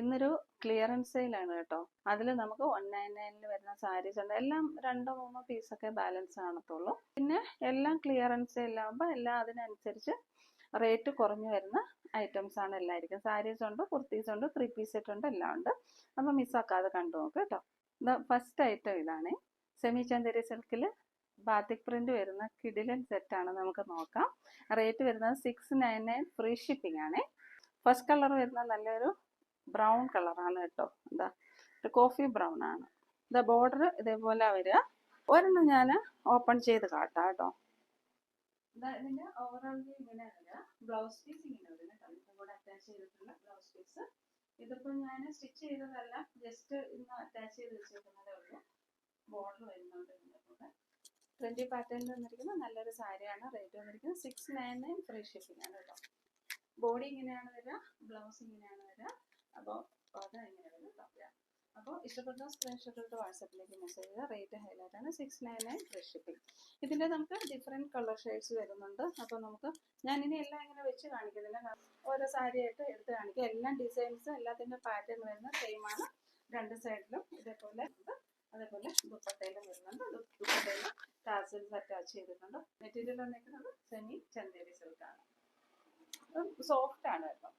ഇന്നൊരു ക്ലിയറൻസ് സെയിലാണ് കേട്ടോ. അതിൽ നമുക്ക് വൺ നയൻ നയനിൽ വരുന്ന സാരീസ് ഉണ്ട്. എല്ലാം രണ്ടോ മൂന്നോ പീസൊക്കെ ബാലൻസ് കാണത്തുള്ളൂ. പിന്നെ എല്ലാം ക്ലിയറൻസ് സെയിലാകുമ്പോൾ എല്ലാം അതിനനുസരിച്ച് റേറ്റ് കുറഞ്ഞു വരുന്ന ഐറ്റംസ് ആണ് എല്ലായിരിക്കും. സാരീസ് ഉണ്ട് കുർത്തീസ് ഉണ്ട് ത്രീ പീസ് സെറ്റ് ഉണ്ട് എല്ലാം ഉണ്ട്. അപ്പോൾ മിസ്സാക്കാതെ കണ്ടു നോക്ക് കേട്ടോ. ഫസ്റ്റ് ഐറ്റം ഇതാണ്. സെമി ചന്ദരി സിൽക്കിൽ ബാത്തിക് പ്രിന്റ് വരുന്ന കിഡിലൻ സെറ്റ് ആണ് നമുക്ക് നോക്കാം. റേറ്റ് വരുന്നത് six nine nine free shipping ആണ്. ഫസ്റ്റ് കളർ വരുന്ന നല്ലൊരു ബ്രൗൺ കളറാണ് കേട്ടോ. എന്താ? കോഫി ബ്രൗൺ ആണ്. ഇതാ ബോർഡർ ഇതേപോലെ വരിക ഒരെണ്ണം ഞാൻ ഓപ്പൺ ചെയ്ത് കാട്ടാം കേട്ടോ. ഇതാ ഇതിന്റെ ഓവറോൾ ഇങ്ങനെ വരിക ബ്ലൗസ് പീസ് ഇങ്ങനെ വരും കേട്ടോ. കൂടെ അറ്റാച്ച് ചെയ്തിട്ടുള്ള ബ്ലൗസ് പീസ് ഇതിപ്പോ ഞാൻ സ്റ്റിച്ച് ചെയ്തതല്ല ജസ്റ്റ് ഇന്ന് അറ്റാച്ച് ചെയ്ത് വെച്ചേക്കുന്നതേ ഉള്ളൂ. ബോർഡർ വരുന്നുണ്ട് ഇതിന്റെ കൂടെ ട്വന്റി പാറ്റേണിൽ നല്ലൊരു സാരിയാണ്. റേറ്റ് വന്നിരിക്കുന്നത് six nine nine free shipping ആണ് കേട്ടോ. ബോഡി ഇങ്ങനെയാണ് വരിക ബ്ലൗസ് ഇങ്ങനെയാണ് വരിക. അപ്പോൾ അത് ഇങ്ങനെ വരും പറയാം. അപ്പോൾ ഇഷ്ടപ്പെട്ട സ്ക്രീൻഷോട്ട് എടുത്ത് വാട്സപ്പിലേക്ക് മെസ്സേജ് ചെയ്യുക റേറ്റ് ഹൈലൈറ്റ് ആണ് six nine nine free shipping ഇതിന്റെ നമുക്ക് ഡിഫറെന്റ് കളർ ഷെയ്ഡ്സ് വരുന്നുണ്ട്. അപ്പോൾ നമുക്ക് ഞാൻ ഇനി എല്ലാം ഇങ്ങനെ വെച്ച് കാണിക്കുന്നില്ല. ഓരോ സാരി ആയിട്ട് എടുത്ത് കാണിക്കുക എല്ലാം ഡിസൈൻസ് എല്ലാത്തിന്റെ പാറ്റേൺ വരുന്ന സെയിം ആണ്. രണ്ട് സൈഡിലും ഇതേപോലെ അതേപോലെ ദുപ്പട്ടയിലും വരുന്നുണ്ട്. ദുപ്പട്ടയിലും ടാസൽസ് അറ്റാച്ച് ചെയ്തിട്ടുണ്ട്. മെറ്റീരിയൽ വന്നിരിക്കുന്നത് സെമി ചന്തേരി സിൽക്കാണ് സോഫ്റ്റ് ആണ് കേട്ടോ.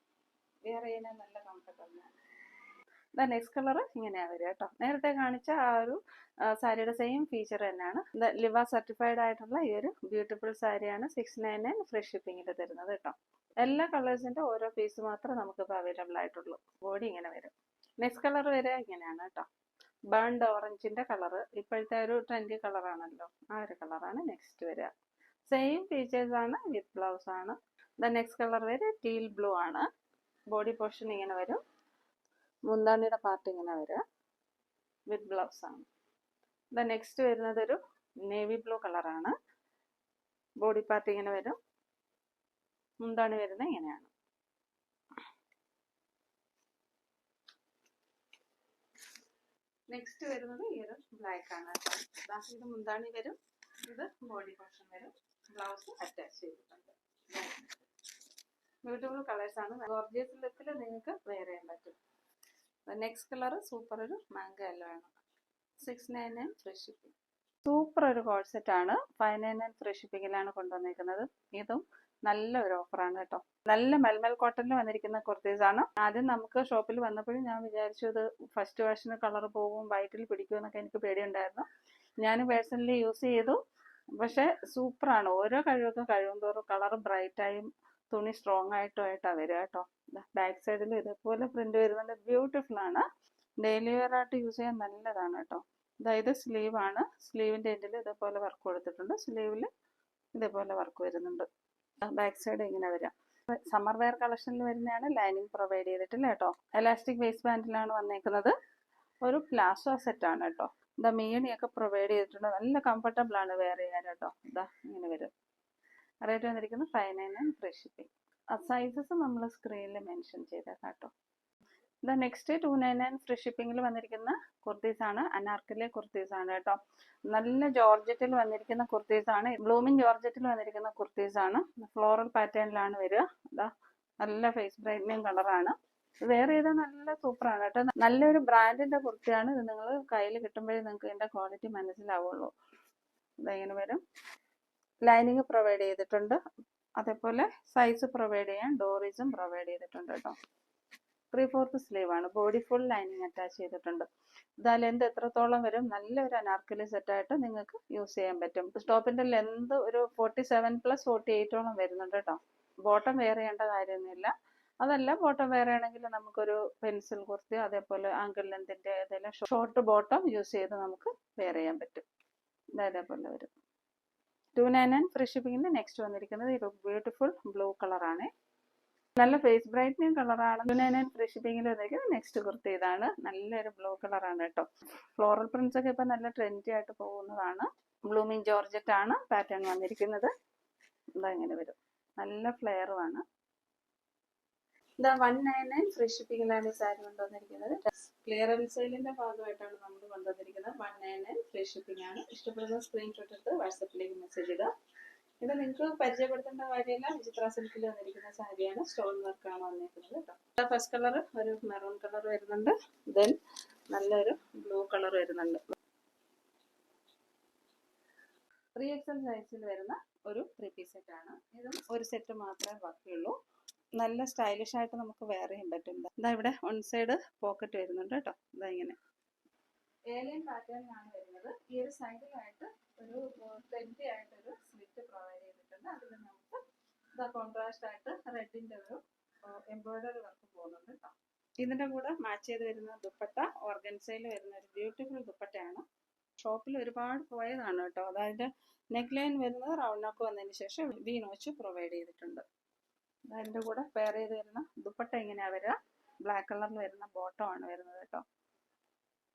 വെയർ ചെയ്യാൻ നല്ല കംഫർട്ടബിൾ ആണ്. ദ നെക്സ്റ്റ് കളർ ഇങ്ങനെയാണ് വരിക കേട്ടോ നേരത്തെ കാണിച്ച ആ ഒരു സാരിയുടെ സെയിം ഫീച്ചർ തന്നെയാണ്. ലിവ സർട്ടിഫൈഡ് ആയിട്ടുള്ള ഈ ഒരു ബ്യൂട്ടിഫുൾ സാരിയാണ് സിക്സ് നയൻ നയൻ ഫ്രീ ഷിപ്പിങ്ങിൽ തരുന്നത് കേട്ടോ എല്ലാ കളേഴ്സിന്റെ ഓരോ പീസ് മാത്രമേ നമുക്കിപ്പോൾ അവൈലബിൾ ആയിട്ടുള്ളൂ. ബോഡി ഇങ്ങനെ വരും. നെക്സ്റ്റ് കളർ വരിക ഇങ്ങനെയാണ് കേട്ടോ ബേൺഡ് ഓറഞ്ചിന്റെ കളർ ഇപ്പോഴത്തെ ഒരു ട്രെൻഡി കളറാണല്ലോ ആ ഒരു കളറാണ് നെക്സ്റ്റ് വരിക. സെയിം ഫീച്ചേഴ്സ് ആണ് വിത്ത് ബ്ലൗസ് ആണ്. ദ നെക്സ്റ്റ് കളർ വരെ ടീൽ ബ്ലൂ ആണ്. ബോഡി പോർഷൻ ഇങ്ങനെ വരും. മുന്താണിയുടെ പാർട്ട് ഇങ്ങനെ വരിക വിത്ത് ബ്ലൗസ് ആണ്. ദ നെക്സ്റ്റ് വരുന്നത് ഒരു നേവി ബ്ലൂ കളറാണ് ബോഡി പാർട്ട് ഇങ്ങനെ വരും. മുന്താണി വരുന്നത് ഇങ്ങനെയാണ്. നെക്സ്റ്റ് വരുന്നത് ഈ ഒരു ബ്ലാക്ക് ആണ്. കേട്ടോ ഇത് മുന്താണി വരും. ഇത് ബോഡി പോർഷൻ വരും. ബ്ലൗസ് അറ്റാച്ച് ചെയ്തിട്ടുണ്ട്. ബ്യൂട്ടിഫുൾ കളേഴ്സ് ആണ്. ഗോർജിയസ് ലുക്കിൽ നിങ്ങൾക്ക് വെയർ ചെയ്യാൻ പറ്റും. നെക്സ്റ്റ് കളർ സൂപ്പർ ഒരു മാംഗോ യെല്ലോ ആണ്. Six nine nine free shipping super ഒരു കോഴ്സെറ്റ് ആണ്. ഫൈവ് നയൻ നയൻ ഫ്രീ ഷിപ്പിങ്ങിലാണ് കൊണ്ടുവന്നിരിക്കുന്നത് ഇതും നല്ല ഒരു ഓഫറാണ് കേട്ടോ. നല്ല മെൽമൽ കോട്ടണിൽ വന്നിരിക്കുന്ന കുർത്തീസ് ആണ്. ആദ്യം നമുക്ക് ഷോപ്പിൽ വന്നപ്പോഴും ഞാൻ വിചാരിച്ചു ഇത് ഫസ്റ്റ് വേർഷന് കളർ പോകും വൈറ്റിൽ പിടിക്കും എന്നൊക്കെ എനിക്ക് പേടിയുണ്ടായിരുന്നു. ഞാൻ പേഴ്സണലി യൂസ് ചെയ്തു. പക്ഷെ സൂപ്പറാണ് ഓരോ കഴിവൊക്കെ കഴിവും തോറും കളർ ബ്രൈറ്റായും തുണി സ്ട്രോങ് ആയിട്ടോ ആയിട്ടാണ് വരിക കേട്ടോ. ബാക്ക് സൈഡിൽ ഇതേപോലെ പ്രിന്റ് വരുന്നുണ്ട്. ബ്യൂട്ടിഫുൾ ആണ്. ഡെയിലി വെയർ ആയിട്ട് യൂസ് ചെയ്യാൻ നല്ലതാണ് കേട്ടോ. അതായത് സ്ലീവ് ആണ്. സ്ലീവിന്റെ എൻഡിൽ ഇതേപോലെ വർക്ക് കൊടുത്തിട്ടുണ്ട്. സ്ലീവിൽ ഇതേപോലെ വർക്ക് വരുന്നുണ്ട്. ബാക്ക് സൈഡ് ഇങ്ങനെ വരാം സമ്മർ വെയർ കളക്ഷനിൽ വരുന്നതാണ്. ലൈനിങ് പ്രൊവൈഡ് ചെയ്തിട്ടില്ല കേട്ടോ. എലാസ്റ്റിക് വേസ്റ്റ് ബാൻഡിലാണ് വന്നേക്കുന്നത്. ഒരു പ്ലാസോ സെറ്റ് ആണ് കേട്ടോ. ഇതാ മീണിയൊക്കെ പ്രൊവൈഡ് ചെയ്തിട്ടുണ്ട്. നല്ല കംഫർട്ടബിൾ ആണ് വെയർ ചെയ്യാൻ കേട്ടോ. ഇതാ ഇങ്ങനെ വരും. റേറ്റ് വന്നിരിക്കുന്നത് five nine nine free shipping sizes നമ്മൾ സ്ക്രീനിൽ മെൻഷൻ ചെയ്തേക്കാം കേട്ടോ the next two nine nine free ഷിപ്പിംഗിൽ വന്നിരിക്കുന്ന കുർത്തീസ് ആണ്. അനാർക്കലി ആണ് കേട്ടോ. നല്ല ജോർജറ്റിൽ വന്നിരിക്കുന്ന കുർത്തീസ് ആണ്. ജോർജറ്റിൽ വന്നിരിക്കുന്ന കുർത്തീസ് ആണ്. ഫ്ലോറൽ പാറ്റേണിലാണ് വരിക. അതാ നല്ല ഫേസ് ബ്രൈറ്റനിങ് കളറാണ് വേറെ ഏതാ നല്ല സൂപ്പറാണ് കേട്ടോ. നല്ലൊരു ബ്രാൻഡിന്റെ കുർത്തിയാണ് ഇത്. നിങ്ങൾ കയ്യിൽ കിട്ടുമ്പോഴേ നിങ്ങൾക്ക് ഇതിന്റെ ക്വാളിറ്റി മനസ്സിലാവുള്ളൂ. ഇതെങ്ങനെ വരും. ലൈനിങ് പ്രൊവൈഡ് ചെയ്തിട്ടുണ്ട്. അതേപോലെ സൈസ് പ്രൊവൈഡ് ചെയ്യാൻ ഡോറീസും പ്രൊവൈഡ് ചെയ്തിട്ടുണ്ട് കേട്ടോ. ത്രീ ഫോർത്ത് സ്ലീവ് ആണ്. ബോഡി ഫുൾ ലൈനിങ് അറ്റാച്ച് ചെയ്തിട്ടുണ്ട്. ഇതാ ലെന്ത് എത്രത്തോളം വരും? നല്ലൊരു അനാർക്കലി സെറ്റായിട്ട് നിങ്ങൾക്ക് യൂസ് ചെയ്യാൻ പറ്റും. ടോപ്പിന്റെ ലെന്ത് ഒരു ഫോർട്ടി സെവൻ പ്ലസ് ഫോർട്ടി എയ്റ്റോളം വരുന്നുണ്ട് കേട്ടോ. ബോട്ടം വെയർ ചെയ്യേണ്ട കാര്യമൊന്നുമില്ല. അതല്ല ബോട്ടം വെയർ ആണെങ്കിൽ നമുക്കൊരു പെൻസിൽ കുർത്തി അതേപോലെ ആങ്കിൾ ലെന്തിന്റെ ഏതെങ്കിലും ഷോർട്ട് ബോട്ടം യൂസ് ചെയ്ത് നമുക്ക് വെയർ ചെയ്യാൻ പറ്റും. ഇതേപോലെ വരും. ടു നയൻ നയൻ ഫ്രീ ഷിപ്പിങ്ങിന്റെ നെക്സ്റ്റ് വന്നിരിക്കുന്നത് ഒരു ബ്യൂട്ടിഫുൾ ബ്ലൂ കളറാണ് നല്ല ഫേസ് ബ്രൈറ്റനിങ് കളറാണ് ടു നയൻ നയൻ ഫ്രീ ഷിപ്പിങ്ങിൽ വന്നിരിക്കുന്നത് നെക്സ്റ്റ് കുർത്തി ഇതാണ്. നല്ലൊരു ബ്ലൂ കളറാണ് കേട്ടോ. ഫ്ലോറൽ പ്രിന്റ്സ് ഒക്കെ ഇപ്പൊ നല്ല ട്രെൻഡി ആയിട്ട് പോകുന്നതാണ്. ബ്ലൂമിങ് ജോർജറ്റ് ആണ് പാറ്റേൺ വന്നിരിക്കുന്നത്. ഇതാ ഇങ്ങനെ വരും. നല്ല ഫ്ലെയറുമാണ് ഇതാ വൺ നയൻ നയൻ ഫ്രീ ഷിപ്പിങ്ങിലാണ് ഈ സാരി കൊണ്ടുവന്നിരിക്കുന്നത് ക്ലിയറൻസ് സെയിലിന്റെ ഭാഗമായിട്ടാണ് നമ്മൾ കൊണ്ടുവന്നിരിക്കുന്നത്. One nine nine free shipping ആണ്. ഇഷ്ടപ്പെടുന്ന സ്ക്രീൻഷോട്ട് എടുത്ത് വാട്സപ്പിലേക്ക് മെസ്സേജ് ചെയ്യുക ഇത് നിങ്ങൾക്ക് പരിചയപ്പെടുത്തേണ്ട കാര്യമില്ല. വിചിത്ര സിൽക്കിൽ വന്നിരിക്കുന്ന സാരിയാണ്. സ്റ്റോൺ വർക്കാണ് വന്നിരിക്കുന്നത് കേട്ടോ ഫസ്റ്റ് കളർ ഒരു മെറൂൺ കളർ വരുന്നുണ്ട്. ദെൻ നല്ലൊരു ബ്ലൂ കളർ വരുന്നുണ്ട്. ത്രീ എക്സൽ സൈസിൽ വരുന്ന ഒരു ത്രീ പീസ് ആണ്. ഇതും ഒരു സെറ്റ് മാത്രമേ ബാക്കിയുള്ളൂ നല്ല സ്റ്റൈലിഷ് ആയിട്ട് നമുക്ക് വെയർ ചെയ്യാൻ പറ്റും ഇതാ ഇവിടെ വൺ സൈഡ് പോക്കറ്റ് വരുന്നുണ്ട് കേട്ടോ. ഇതാ ഇങ്ങനെ. ഏലിയൻ വരുന്നത്. ഈ ഒരു സൈഡിലായിട്ട് ഒരു പ്രൊവൈഡ് ചെയ്തിട്ടുണ്ട്. ഇതാ കോൺട്രാസ്റ്റ് ആയിട്ട് ഒരു വർക്ക് കേട്ടോ. കൂടെ മാച്ച് ചെയ്ത് വരുന്ന ദുപ്പട്ട ഓർഗൻസയിൽ വരുന്ന ഒരു ബ്യൂട്ടിഫുൾ ദുപ്പട്ടയാണ്. ഷോപ്പിൽ ഒരുപാട് പോയതാണ് കേട്ടോ. അതായത് നെക്ക് ലൈൻ വരുന്നത് റൗണ്ട് നെക്ക് വന്നതിന് ശേഷം വി നോച്ച് പ്രൊവൈഡ് ചെയ്തിട്ടുണ്ട്. അതിന്റെ കൂടെ പെയർ ചെയ്ത് വരുന്ന ദുപ്പട്ട ഇങ്ങനെയാ വരിക. ബ്ലാക്ക് കളറിൽ വരുന്ന ബോട്ടം ആണ് വരുന്നത് കേട്ടോ.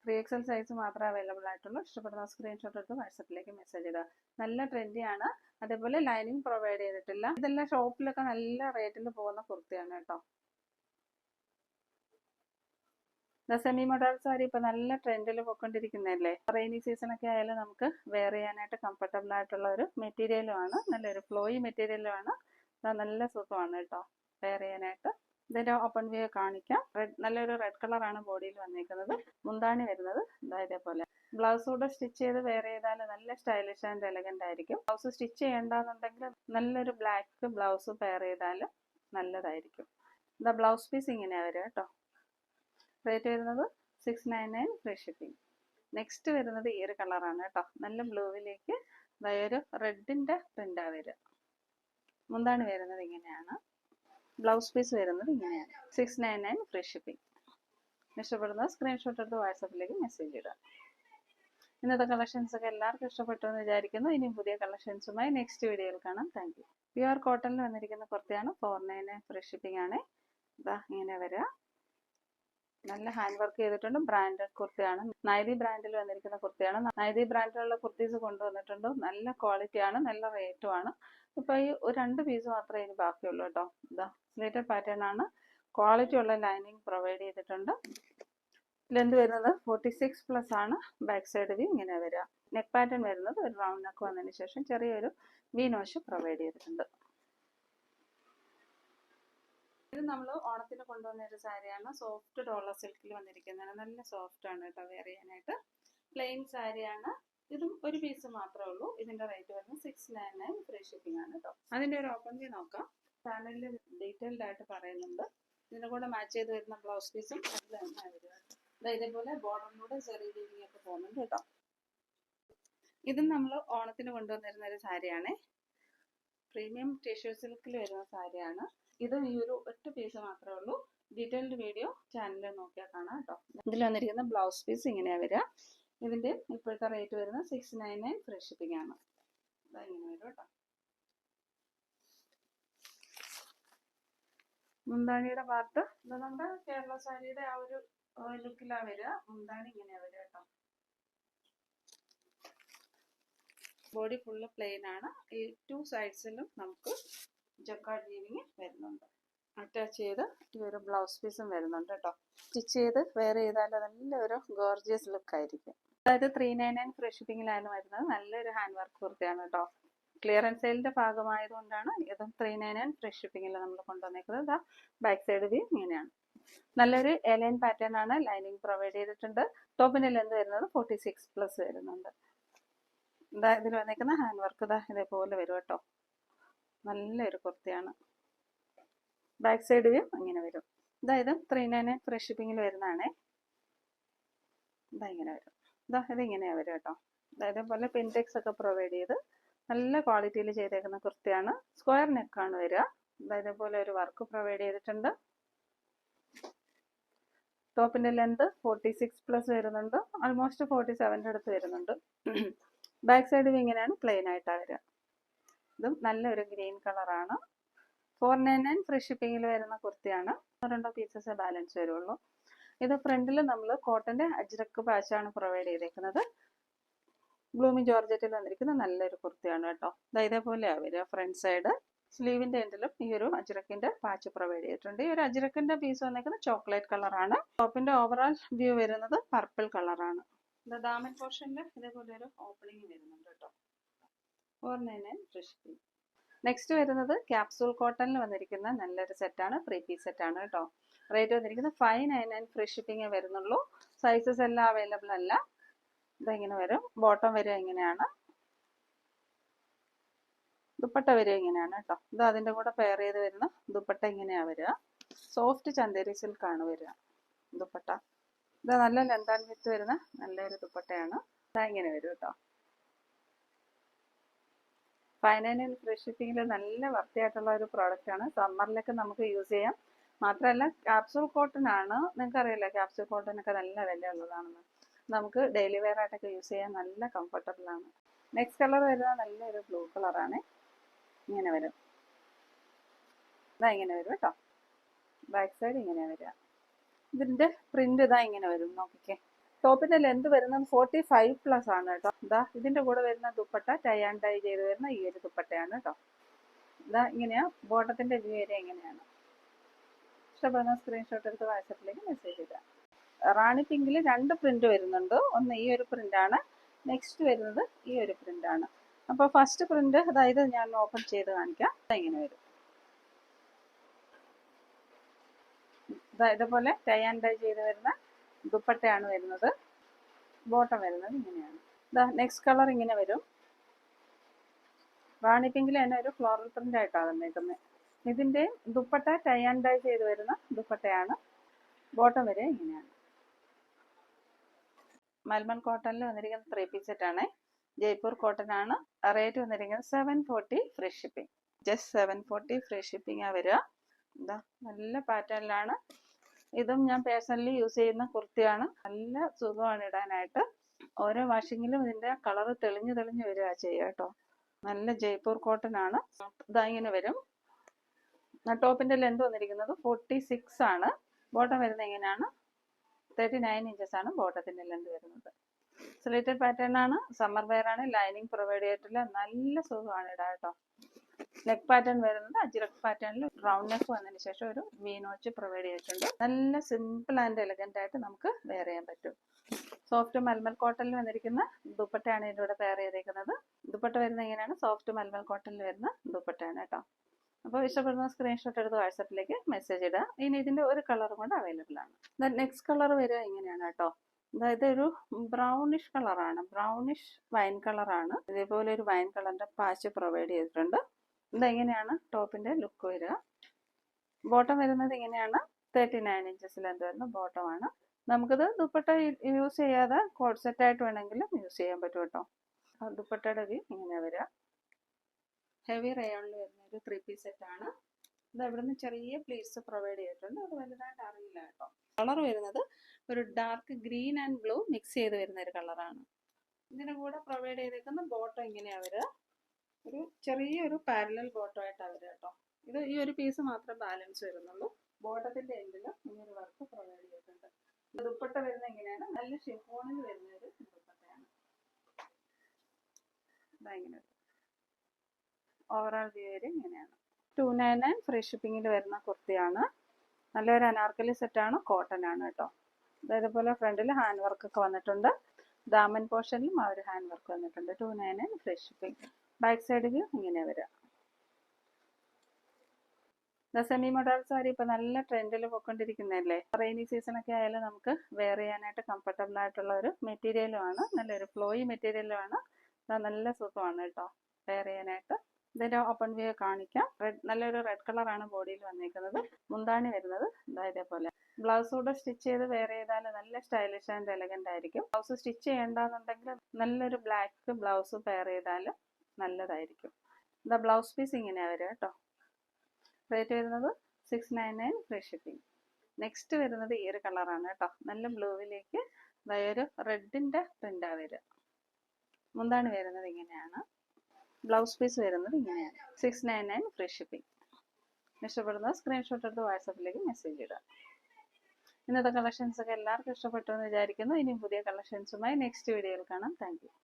ത്രീ എക്സൽ സൈസ് മാത്രമേ അവൈലബിൾ ആയിട്ടുള്ളൂ. ഇഷ്ടപ്പെടുന്ന സ്ക്രീൻഷോട്ട് എടുത്ത് വാട്സപ്പിലേക്ക് മെസ്സേജ് ഇടുക. നല്ല ട്രെൻഡിയാണ് അതേപോലെ ലൈനിങ് പ്രൊവൈഡ് ചെയ്തിട്ടില്ല. ഇതെല്ലാം ഷോപ്പിലൊക്കെ നല്ല റേറ്റിൽ പോകുന്ന കുർത്തിയാണ് കേട്ടോ. സെമി മോഡൽ സാരി ഇപ്പൊ നല്ല ട്രെൻഡിൽ പോയിക്കൊണ്ടിരിക്കുന്നതല്ലേ? റെയിനി സീസൺ ഒക്കെ ആയാലും നമുക്ക് വെയർ ചെയ്യാനായിട്ട് കംഫർട്ടബിൾ ആയിട്ടുള്ള ഒരു മെറ്റീരിയലും ആണ്. നല്ലൊരു ഫ്ലോയി മെറ്റീരിയലും ആണ്. നല്ല സുഖമാണ് കേട്ടോ. വെയർ ചെയ്യാനായിട്ട്. ഇതിന്റെ ഓപ്പൺ വ്യൂ കാണിക്കാം. റെഡ് നല്ലൊരു റെഡ് കളറാണ് ബോഡിയിൽ വന്നിരിക്കുന്നത് മുന്താണി വരുന്നത്. ഇതാ ഇതേപോലെ. ബ്ലൗസ് കൂടെ സ്റ്റിച്ച് ചെയ്ത് വെയർ ചെയ്താൽ നല്ല സ്റ്റൈലിഷ് ആൻഡ് എലഗന്റ് ആയിരിക്കും. ബ്ലൗസ് സ്റ്റിച്ച് ചെയ്യേണ്ടെന്നുണ്ടെങ്കിൽ നല്ലൊരു ബ്ലാക്ക് ബ്ലൗസ് പെയർ ചെയ്താൽ നല്ലതായിരിക്കും. ഇതാ ബ്ലൗസ് പീസ് ഇങ്ങനെയാ വരിക കേട്ടോ. റേറ്റ് വരുന്നത് six nine nine free shipping next വരുന്നത് ഈ ഒരു കളറാണ് കേട്ടോ. നല്ല ബ്ലൂവിലേക്ക് ഒരു റെഡിന്റെ പ്രിന്റാ വരിക. മുന്താണ് വരുന്നത് ഇങ്ങനെയാണ്. ബ്ലൗസ് പീസ് വരുന്നത് ഇങ്ങനെയാണ്. Six nine nine free shipping ഇഷ്ടപ്പെടുന്നത് സ്ക്രീൻഷോട്ട് എടുത്ത് വാട്സപ്പിലേക്ക് മെസ്സേജ് ഇടുക. ഇന്നത്തെ കളക്ഷൻസ് ഒക്കെ എല്ലാവർക്കും ഇഷ്ടപ്പെട്ടു എന്ന് വിചാരിക്കുന്നു. ഇനിയും പുതിയ കളക്ഷൻസുമായി നെക്സ്റ്റ് വീഡിയോയിൽ കാണാം. താങ്ക് യു പ്യുവർ കോട്ടണിൽ വന്നിരിക്കുന്ന കുർത്തിയാണ്. ഫോർ നയൻ ഫ്രീ ഷിപ്പിംഗ് ആണ്. ഇതാ ഇങ്ങനെ വരിക. നല്ല ഹാൻഡ് വർക്ക് ചെയ്തിട്ടുണ്ട്. ബ്രാൻഡഡ് കുർത്തിയാണ് നൈതി ബ്രാൻഡിൽ വന്നിരിക്കുന്ന കുർത്തിയാണ് നൈതി ബ്രാൻഡിലുള്ള കുർത്തീസ് കൊണ്ടുവന്നിട്ടുണ്ട്. നല്ല ക്വാളിറ്റിയാണ് നല്ല റേറ്റും ആണ്. ഇപ്പൊ ഈ രണ്ട് പീസ് മാത്രമേ ഇനി ബാക്കിയുള്ളൂ കേട്ടോ. ഇതാ സ്ലേറ്റഡ് പാറ്റേൺ ആണ്. ക്വാളിറ്റി ഉള്ള ലൈനിങ് പ്രൊവൈഡ് ചെയ്തിട്ടുണ്ട്. ലെന്ത് വരുന്നത്? ഫോർട്ടി സിക്സ് പ്ലസ് ആണ്. ബാക്ക് സൈഡ് വ്യൂ ഇങ്ങനെ വരിക. നെക്ക് പാറ്റേൺ വരുന്നത് ഒരു റൗണ്ട് നെക്ക് വന്നതിന് ശേഷം ചെറിയൊരു വീനോഷ് പ്രൊവൈഡ് ചെയ്തിട്ടുണ്ട്. ഇത് നമ്മൾ ഓണത്തിന് കൊണ്ടുവന്ന ഒരു സാരിയാണ് സോഫ്റ്റ് ഡോളർ സിൽക്കിൽ വന്നിരിക്കുന്നതാണ് നല്ല സോഫ്റ്റ് ആണ് കേട്ടോ വെയർ ചെയ്യാനായിട്ട്. പ്ലെയിൻ സാരിയാണ്. ഇതും ഒരു പീസ് മാത്രമേ ഉള്ളൂ. ഇതിന്റെ റേറ്റ് വരുന്നത് six nine nine free shipping ആണ് കേട്ടോ. അതിന്റെ ഒരു ഓപ്പൺ വ്യൂ നോക്കാം. ചാനലിൽ ഡീറ്റെയിൽഡ് ആയിട്ട് പറയുന്നുണ്ട്. ഇതിന്റെ കൂടെ മാച്ച് ചെയ്ത് വരുന്ന ബ്ലൗസ് പീസും അതിലാണ് വരിക ഇതേപോലെ ബോർഡറിലൂടെ ചെറിയ ഒക്കെ പോകുന്നുണ്ട് കേട്ടോ. ഇതും നമ്മൾ ഓണത്തിന് കൊണ്ടുവന്നിരുന്ന ഒരു സാരിയാണ്. പ്രീമിയം ടിഷ്യൂ സിൽക്കിൽ വരുന്ന സാരിയാണ്. ഇതും ഈ ഒരു ഒറ്റ പീസ് മാത്രമേ ഉള്ളൂ. ഡീറ്റെയിൽഡ് വീഡിയോ ചാനലിൽ നോക്കിയാൽ കാണാം കേട്ടോ. ഇതിൽ വന്നിരിക്കുന്ന ബ്ലൗസ് പീസ് ഇങ്ങനെയാണ് വരിക. ഇതിന്റെ ഇപ്പോഴത്തെ റേറ്റ് വരുന്നത് six nine nine free shipping ആണ്. ഇങ്ങനെ വരും കേട്ടോ. മുന്താണിയുടെ പാർട്ട് ഇത് നമ്മുടെ കേരള സാരിയുടെ ആ ഒരു ലുക്കിലാണ് വരിക. മുന്താണി ഇങ്ങനെയാണ് വരിക കേട്ടോ. ബോഡി ഫുള്ള് പ്ലെയിൻ ആണ്. ഈ ടു സൈഡ്സിലും നമുക്ക് ജക്കാർഡ് വീവിങ് വരുന്നുണ്ട്. അറ്റാച്ച് ചെയ്ത് ഈ ഒരു ബ്ലൗസ് പീസും വരുന്നുണ്ട് കേട്ടോ സ്റ്റിച്ച് ചെയ്ത് വെയർ ചെയ്താൽ നല്ലൊരു ഗോർജിയസ് ലുക്ക് ആയിരിക്കും. അതായത് ത്രീ നയൻ നയൻ ഫ്രീ ഷിപ്പിങ്ങിലാണ് വരുന്നത്. നല്ലൊരു ഹാൻഡ് വർക്ക് കുർത്തിയാണ് കേട്ടോ ക്ലിയറൻസ് സെയിലിന്റെ ഭാഗമായതുകൊണ്ടാണ് ഇതും ത്രീ നയൻ നയൻ ഫ്രീ ഷിപ്പിങ്ങിൽ നമ്മൾ കൊണ്ടുവന്നേക്കുന്നത്. ഇതാ ബാക്ക് സൈഡ് വ്യൂ ഇങ്ങനെയാണ്. നല്ലൊരു എലൈൻ പാറ്റേൺ ആണ് ലൈനിങ് പ്രൊവൈഡ് ചെയ്തിട്ടുണ്ട്. ടോപ്പിന്റെ ലെന്ത് വരുന്നത് ഫോർട്ടി സിക്സ് പ്ലസ് വരുന്നുണ്ട്. ഇതാ ഇതിൽ വന്നേക്കുന്ന ഹാൻഡ് വർക്ക് ഇതാ ഇതേപോലെ വരും കേട്ടോ നല്ലൊരു കുർത്തയാണ്. ബാക്ക് സൈഡ് വ്യൂ അങ്ങനെ വരും. ഇതായത് ത്രീ നയൻ ഫ്രീ ഷിപ്പിങ്ങിൽ വരുന്നതാണേ. ഇതാ ഇങ്ങനെ വരും. ഇതാ ഇതിങ്ങനെയാണ് വരും കേട്ടോ. അതായത് പോലെ പിൻടെക്സ് ഒക്കെ പ്രൊവൈഡ് ചെയ്ത് നല്ല ക്വാളിറ്റിയിൽ ചെയ്തേക്കുന്ന കുർത്തിയാണ്. സ്ക്വയർ നെക്കാണ് വരിക. അതായത് പോലെ ഒരു വർക്ക് പ്രൊവൈഡ് ചെയ്തിട്ടുണ്ട്. ടോപ്പിന്റെ ലെന്ത് ഫോർട്ടി സിക്സ് പ്ലസ് വരുന്നുണ്ട്. ആൾമോസ്റ്റ് ഫോർട്ടി സെവന്റെ അടുത്ത് വരുന്നുണ്ട്. ബാക്ക് സൈഡ് ഇങ്ങനെയാണ് പ്ലെയിൻ ആയിട്ടാണ് വരിക. ഇതും നല്ലൊരു ഗ്രീൻ കളറാണ്. ഫോർ നയൻ നയൻ ഫ്രീ ഷിപ്പിങ്ങിൽ വരുന്ന കുർത്തിയാണ്. രണ്ടോ പീസസ് ബാലൻസ് വരുള്ളൂ. ഇത് ഫ്രണ്ടിൽ നമ്മൾ കോട്ടന്റെ അജ്രക്ക് പാച്ചാണ് പ്രൊവൈഡ് ചെയ്തേക്കുന്നത്. ബ്ലൂമി ജോർജറ്റിൽ വന്നിരിക്കുന്ന നല്ലൊരു കുർത്തിയാണ് കേട്ടോ. ഇതേപോലെയാണ് വരിക ഫ്രണ്ട് സൈഡ് സ്ലീവിന്റെ എൻഡിലും ഈ ഒരു അജ്രക്കിന്റെ പാച്ച് പ്രൊവൈഡ് ചെയ്തിട്ടുണ്ട്. ഈ ഒരു അജ്രക്കിന്റെ പീസ് വന്നിരിക്കുന്നത് ചോക്ലേറ്റ് കളറാണ് ടോപ്പിന്റെ ഓവറോൾ വ്യൂ വരുന്നത് പർപ്പിൾ കളറാണ് ദാമൻ പോർഷനിൽ ഇതേപോലെ ഒരു ഓപ്പണിംഗ് വരുന്നുണ്ട് കേട്ടോ. Four nine nine free shipping next വരുന്നത് ക്യാപ്സൂൾ കോട്ടണിൽ വന്നിരിക്കുന്ന നല്ലൊരു സെറ്റാണ് ത്രീ പീസ് സെറ്റാണ് കേട്ടോ. റേറ്റ് വന്നിരിക്കുന്നത് ഫൈവ് നയൻ നയൻ ഫ്രീ ഷിപ്പിംഗേ വരുന്നുള്ളൂ. സൈസസ് എല്ലാം അവൈലബിൾ അല്ല. ഇതെങ്ങനെ വരും? ബോട്ടം വരും എങ്ങനെയാണ് ദുപ്പട്ട വരും ഇങ്ങനെയാണ് കേട്ടോ. ഇത് അതിന്റെ കൂടെ പെയർ ചെയ്ത് വരുന്ന ദുപ്പട്ട ഇങ്ങനെയാണ് വരിക. സോഫ്റ്റ് ചന്തേരി സിൽക്കാണ് വരിക ദുപ്പട്ട. ഇത് നല്ല ലെന്താൻ വിത്ത് വരുന്ന നല്ലൊരു ദുപ്പട്ടയാണ്. ഇതാ ഇങ്ങനെ വരും കേട്ടോ. ഫൈനലിൽ ഫ്രഷ് ഷിപ്പിങ്ങിൽ നല്ല വൃത്തിയായിട്ടുള്ള ഒരു പ്രോഡക്റ്റ് ആണ്. സമ്മറിലൊക്കെ നമുക്ക് യൂസ് ചെയ്യാം. മാത്രമല്ല ക്യാപ്സൂൾ കോട്ടൺ ആണ്. നിങ്ങൾക്ക് അറിയില്ല ക്യാപ്സൂൾ കോട്ടൺ ഒക്കെ നല്ല വിലയുള്ളതാണെന്ന് നമുക്ക് ഡെയിലി വെയർ ആയിട്ടൊക്കെ യൂസ് ചെയ്യാൻ നല്ല കംഫർട്ടബിൾ ആണ്. നെക്സ്റ്റ് കളർ വരുന്നത് നല്ലൊരു ബ്ലൂ കളറാണ് ഇങ്ങനെ വരും. ഇതാ ഇങ്ങനെ വരും കേട്ടോ. ബാക്ക് സൈഡ് ഇങ്ങനെ വരിക. ഇതിന്റെ പ്രിന്റ് ഇതാ ഇങ്ങനെ വരും. നോക്കിക്കേ. ടോപ്പിന്റെ ലെന്ത് വരുന്നത് ഫോർട്ടി ഫൈവ് പ്ലസ് ആണ് കേട്ടോ. ഇതാ ഇതിന്റെ കൂടെ വരുന്ന ദുപ്പട്ട ടൈ ആൻഡ് ടൈ ചെയ്ത് വരുന്ന ഈ ഒരു ദുപ്പട്ടയാണ് കേട്ടോ. ഇതാ ഇങ്ങനെയാ ബോട്ടത്തിന്റെ ഏരിയ എങ്ങനെയാണ് ഇഷ്ടപ്പെടുന്ന സ്ക്രീൻഷോട്ട് എടുത്ത് വാട്സപ്പിലേക്ക് മെസ്സേജ് ചെയ്താൽ റാണി പിങ്കിൽ രണ്ട് പ്രിന്റ് വരുന്നുണ്ട്. ഒന്ന് ഈ ഒരു പ്രിന്റ് ആണ് നെക്സ്റ്റ് വരുന്നത് ഈ ഒരു പ്രിന്റ് ആണ്. അപ്പോൾ ഫസ്റ്റ് പ്രിന്റ് അതായത് ഞാൻ ഓപ്പൺ ചെയ്ത് കാണിക്കാം. ഇങ്ങനെ വരും. ഇതുപോലെ ടൈ ആൻഡ് ടൈ ചെയ്ത് വരുന്ന ദുപ്പട്ടയാണ് വരുന്നത്. ബോട്ടം വരുന്നത് ഇങ്ങനെയാണ്. ഇതാ നെക്സ്റ്റ് കളർ ഇങ്ങനെ വരും. റാണി പിങ്കിൽ തന്നെ ഒരു ഫ്ലോറൽ പ്രിന്റ് ആയിട്ടാണ് വന്നേക്കുന്നത് ഇതിന്റെ ദുപ്പട്ട ടൈ ആൻഡ് ഡൈ ചെയ്ത് വരുന്ന ദുപ്പട്ടയാണ്. ബോട്ടം വരെ ഇങ്ങനെയാണ്. മൽമൽ കോട്ടണിൽ വന്നിരിക്കുന്ന ത്രീ പീസ് സെറ്റാണ് ആണ്. ജയ്പൂർ കോട്ടൺ ആണ് റേറ്റ് വന്നിരിക്കുന്നത് seven forty free shipping just seven forty free shipping ആ വരിക. എന്താ നല്ല പാറ്റേണിലാണ് ഇതും ഞാൻ പേഴ്സണലി യൂസ് ചെയ്യുന്ന കുർത്തിയാണ് നല്ല സുഖമാണ് ഇടാനായിട്ട്. ഓരോ വാഷിങ്ങിലും ഇതിന്റെ കളർ തെളിഞ്ഞു തെളിഞ്ഞു വരിക ചെയ്യുക കേട്ടോ. നല്ല ജയ്പൂർ കോട്ടൺ ആണ്. ഇതാ ഇങ്ങനെ വരും. ടോപ്പിന്റെ ലെന്ത് വന്നിരിക്കുന്നത് ഫോർട്ടി സിക്സ് ആണ്. ബോട്ടം വരുന്നത് എങ്ങനെയാണ്? തേർട്ടി നയൻ ഇഞ്ചസ് ആണ് ബോട്ടത്തിന്റെ ലെന്ത് വരുന്നത്. സ്ലേറ്റഡ് പാറ്റേൺ ആണ്. സമ്മർ വെയർ ആണ്. ലൈനിങ് പ്രൊവൈഡ് ചെയ്തിട്ടില്ല. നല്ല സുഖമാണ് ഇടാം കേട്ടോ. നെക്ക് പാറ്റേൺ വരുന്നത് അജിറക് പാറ്റേണിൽ റൗണ്ട് നെക്ക് വന്നതിന് ശേഷം ഒരു വി നോച്ച് പ്രൊവൈഡ് ചെയ്തിട്ടുണ്ട്. നല്ല സിമ്പിൾ ആൻഡ് എലഗന്റ് ആയിട്ട് നമുക്ക് വെയർ ചെയ്യാൻ പറ്റും. സോഫ്റ്റ് മൽമൽ കോട്ടണിൽ വന്നിരിക്കുന്ന ദുപ്പട്ടയാണ് ഇതിന്റെ കൂടെ ചെയ്തിരിക്കുന്നത് ദുപ്പട്ട വരുന്നത് എങ്ങനെയാണ്? സോഫ്റ്റ് മൽമൽ കോട്ടണിൽ വരുന്ന ദുപ്പട്ടയാണ് കേട്ടോ. അപ്പോൾ ഇഷ്ടപ്പെടുന്ന സ്ക്രീൻഷോട്ട് എടുത്ത് വാട്സപ്പിലേക്ക് മെസ്സേജ് ഇടുക. ഇനി ഇതിന്റെ ഒരു കളറും കൂടെ അവൈലബിൾ ആണ്. നെക്സ്റ്റ് കളർ വരിക എങ്ങനെയാണ് കേട്ടോ. അതായത് ഒരു ബ്രൗണിഷ് കളറാണ് ബ്രൗണിഷ് വൈൻ കളറാണ് ഇതേപോലെ ഒരു വൈൻ കളറിന്റെ പാച്ച് പ്രൊവൈഡ് ചെയ്തിട്ടുണ്ട്. ഇതെങ്ങനെയാണ് ടോപ്പിന്റെ ലുക്ക് വരിക? ബോട്ടം വരുന്നത് ഇങ്ങനെയാണ്. തേർട്ടി നയൻ ഇഞ്ചസ് ലെന്ത് വരുന്ന ആണ്. നമുക്കിത് ദുപ്പട്ട യൂസ് ചെയ്യാതെ കോഡ് സെറ്റ് ആയിട്ട് വേണമെങ്കിലും യൂസ് ചെയ്യാൻ പറ്റും കേട്ടോ. ദുപ്പട്ടയുടെ വ്യൂ ഇങ്ങനെ വരിക. ഹെവി റയോണിൽ വരുന്ന ഒരു ത്രീ പീസ് സെറ്റ് ആണ്. ഇത് ഇവിടുന്ന് ചെറിയ പ്ലീറ്റ്സ് പ്രൊവൈഡ് ചെയ്തിട്ടുണ്ട്. അത് വലുതായിട്ട് അറിയില്ല കേട്ടോ. കളർ വരുന്നത് ഒരു dark green and blue mix ചെയ്ത് വരുന്ന ഒരു കളറാണ് ഇതിന് കൂടെ പ്രൊവൈഡ് ചെയ്തേക്കുന്ന ബോട്ടം ഇങ്ങനെയാണ് വരിക. ഒരു ചെറിയൊരു പാരലൽ ബോട്ടോ ആയിട്ടാണ് വരിക കേട്ടോ. ഇത് ഈ ഒരു പീസ് മാത്രം ബാലൻസ് വരുന്നുള്ളൂ. ബോട്ടത്തിന്റെ എൻഡിൽ ഒരു വർക്ക് പ്രൊവൈഡ് ചെയ്തിട്ടുണ്ട്. ദുപ്പട്ട വരുന്ന എങ്ങനെയാണ്? നല്ല ഷിഫോണിൽ വരുന്ന ഒരു ദുപ്പട്ടയാണ്. ഇങ്ങനെ ഓവറോൾ വ്യൂ വരെ ഇങ്ങനെയാണ്. ടു നയൻ നയൻ ഫ്രീ ഷിപ്പിങ്ങിൽ വരുന്ന കുർത്തിയാണ്. നല്ലൊരു അനാർക്കലി സെറ്റാണ് കോട്ടൺ ആണ് കേട്ടോ. അതേപോലെ ഫ്രണ്ടിൽ ഹാൻഡ് വർക്ക് ഒക്കെ വന്നിട്ടുണ്ട്. ദാമൻ പോർഷനിലും ആ ഒരു ഹാൻഡ് വർക്ക് വന്നിട്ടുണ്ട്. Two nine nine free shipping back side view ഇങ്ങനെ വരാം. സെമി മോഡൽ സാരി ഇപ്പൊ നല്ല ട്രെൻഡിൽ പോയിക്കൊണ്ടിരിക്കുന്നതല്ലേ? റെയിനി സീസൺ ഒക്കെ ആയാലും നമുക്ക് വെയർ ചെയ്യാനായിട്ട് കംഫർട്ടബിൾ ആയിട്ടുള്ള ഒരു മെറ്റീരിയലും ആണ് നല്ലൊരു ഫ്ലോയി മെറ്റീരിയലും ആണ് നല്ല സുഖമാണ് കേട്ടോ. വെയർ ചെയ്യാനായിട്ട്. ഇതിന്റെ ഓപ്പൺ വ്യൂ കാണിക്കാം. റെഡ് നല്ലൊരു റെഡ് കളറാണ് ബോഡിയിൽ വന്നിരിക്കുന്നത് മുന്താണി വരുന്നത്. ഇതാ ഇതേപോലെ. ബ്ലൗസ് കൂടെ സ്റ്റിച്ച് ചെയ്ത് വെയർ ചെയ്താൽ നല്ല സ്റ്റൈലിഷ് ആൻഡ് എലഗന്റ് ആയിരിക്കും. ബ്ലൗസ് സ്റ്റിച്ച് ചെയ്യേണ്ടെന്നുണ്ടെങ്കിൽ നല്ലൊരു ബ്ലാക്ക് ബ്ലൗസ് പെയർ ചെയ്താൽ നല്ലതായിരിക്കും. ഇതാ ബ്ലൗസ് പീസ് ഇങ്ങനെയാണ് വരിക കേട്ടോ. റേറ്റ് വരുന്നത് six nine nine free shipping next വരുന്നത് ഈ ഒരു കളറാണ് കേട്ടോ. നല്ല ബ്ലൂവിലേക്ക് ഒരു റെഡിന്റെ പ്രിന്റാണ് വരിക. മുന്താണ് വരുന്നത് ഇങ്ങനെയാണ്. ബ്ലൗസ് പീസ് വരുന്നത് ഇങ്ങനെയാണ്. Six nine nine free shipping ഇഷ്ടപ്പെടുന്നത് സ്ക്രീൻഷോട്ട് എടുത്ത് വാട്സപ്പിലേക്ക് മെസ്സേജ് ഇടുക. ഇന്നത്തെ കളക്ഷൻസ് ഒക്കെ എല്ലാവർക്കും ഇഷ്ടപ്പെട്ടു എന്ന് വിചാരിക്കുന്നു. ഇനിയും പുതിയ കളക്ഷൻസുമായി നെക്സ്റ്റ് വീഡിയോയിൽ കാണാം. താങ്ക്